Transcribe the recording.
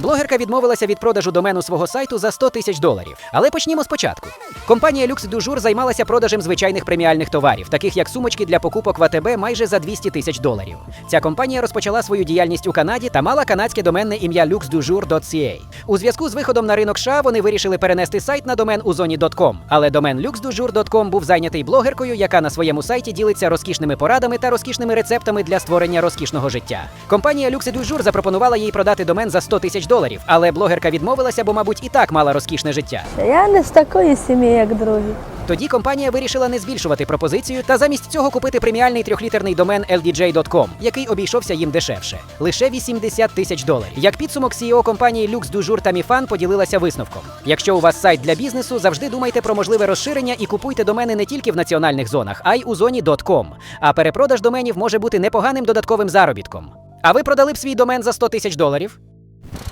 Блогерка відмовилася від продажу домену свого сайту за 100 тисяч доларів. Але почнімо спочатку. Компанія du Jour займалася продажем звичайних преміальних товарів, таких як сумочки для покупок в АТБ майже за 200 тисяч доларів. Ця компанія розпочала свою діяльність у Канаді та мала канадське доменне ім'я luxdujour.ca. У зв'язку з виходом на ринок США вони вирішили перенести сайт на домен у зоні .com. Але домен luxdujour.com був зайнятий блогеркою, яка на своєму сайті ділиться розкішними порадами та розкішними рецептами для створення розкішного життя. Компанія Lux Jour запропонувала їй продати домен за 100 тисяч доларів, але блогерка відмовилася, бо, мабуть, і так мала розкішне життя. Я не з такої сім'ї, як другі. Тоді компанія вирішила не збільшувати пропозицію та замість цього купити преміальний трьохлітерний домен LDJ.com, який обійшовся їм дешевше лише 80 тисяч доларів. Як підсумок CEO компанії Lux du Jour та Mifan поділилася висновком. Якщо у вас сайт для бізнесу, завжди думайте про можливе розширення і купуйте домени не тільки в національних зонах, а й у зоні .com. А перепродаж доменів може бути непоганим додатковим заробітком. А ви продали б свій домен за 100 тисяч доларів?